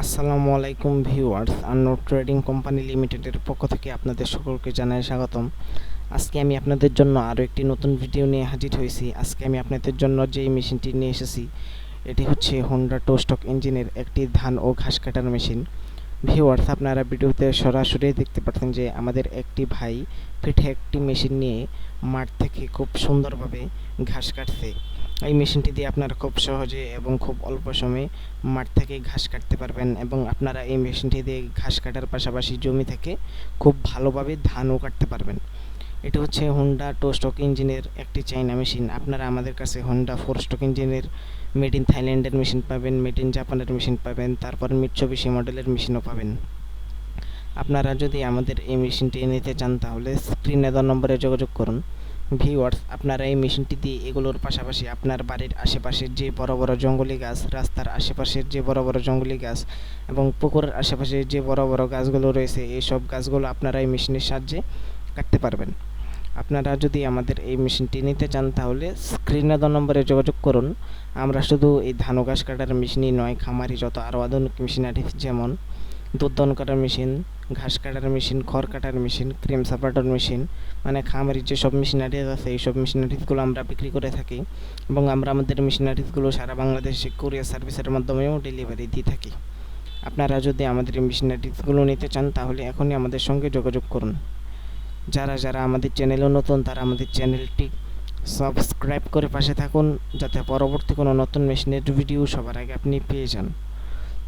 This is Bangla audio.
আসসালামু আলাইকুম ভিউয়ার্স আন্নো ট্রেডিং কোম্পানি লিমিটেডের পক্ষ থেকে আপনাদের সকলকে জানাই স্বাগতম। আজকে আমি আপনাদের জন্য আরও একটি নতুন ভিডিও নিয়ে হাজির হয়েছি। আজকে আমি আপনাদের জন্য যেই মেশিনটি নিয়ে এসেছি, এটি হচ্ছে হোন্ডা টোস্টক ইঞ্জিনের একটি ধান ও ঘাস কাটার মেশিন। ভিউয়ার্স, আপনারা ভিডিওতে সরাসরি দেখতে পাচ্ছেন যে আমাদের একটি ভাই পিঠে একটি মেশিন নিয়ে মাঠ থেকে খুব সুন্দরভাবে ঘাস কাটছে। এই মেশিনটি দিয়ে আপনারা খুব সহজে এবং খুব অল্প সময়ে মাঠ থেকে ঘাস কাটতে পারবেন এবং আপনারা এই মেশিনটি দিয়ে ঘাস কাটার পাশাপাশি জমি থেকে খুব ভালোভাবে ধানও কাটতে পারবেন। এটা হচ্ছে হোন্ডা টো স্টক ইঞ্জিনের একটি চাইনা মেশিন আপনারা আমাদের কাছে হোন্ডা ফোর স্টক ইঞ্জিনের মেড ইন থাইল্যান্ডের মেশিন পাবেন মেড ইন জাপানের মেশিন পাবেন, তারপর মিটসুবিশি মডেলের মেশিনও পাবেন। আপনারা যদি আমাদের এই মেশিনটি নিতে চান, তাহলে স্ক্রিনে দেওয়া নম্বরে যোগাযোগ করুন। ভিউয়ার্স আপনারা এই মেশিনটি দিয়ে এগুলোর পাশাপাশি আপনার বাড়ির আশেপাশের যে বড় বড় জঙ্গলি গাছ, রাস্তার আশেপাশের যে বড় বড় জঙ্গলি গাছ এবং পুকুরের আশেপাশে যে বড় বড় গাছগুলো রয়েছে এই সব গাছগুলো আপনারা এই মেশিনের সাহায্যে কাটতে পারবেন। আপনারা যদি আমাদের এই মেশিনটি নিতে চান, তাহলে স্ক্রিনে দেওয়া নম্বরে যোগাযোগ করুন। আমরা শুধু এই ধান ঘাস কাটার মেশিনই নয়, খামারি যত আরও আধুনিক মেশিনারি যেমন দুধ দন কাটার মেশিন, ঘাস কাটার মেশিন, খড় কাটার মেশিন, ক্রিম সাপাটার মেশিন মানে খামারির যেসব মেশিনারিজ আছে, এইসব মেশিনারিজগুলো আমরা বিক্রি করে থাকি এবং আমরা আমাদের মেশিনারিজগুলো সারা বাংলাদেশে কুরিয়ার সার্ভিসের মাধ্যমেও ডেলিভারি দিয়ে থাকি। আপনারা যদি আমাদের মেশিনারিজগুলো নিতে চান, তাহলে এখনই আমাদের সঙ্গে যোগাযোগ করুন। যারা যারা আমাদের চ্যানেলও নতুন, তারা আমাদের চ্যানেলটি সাবস্ক্রাইব করে পাশে থাকুন, যাতে পরবর্তী কোনো নতুন মেশিনের ভিডিও সবার আগে আপনি পেয়ে যান।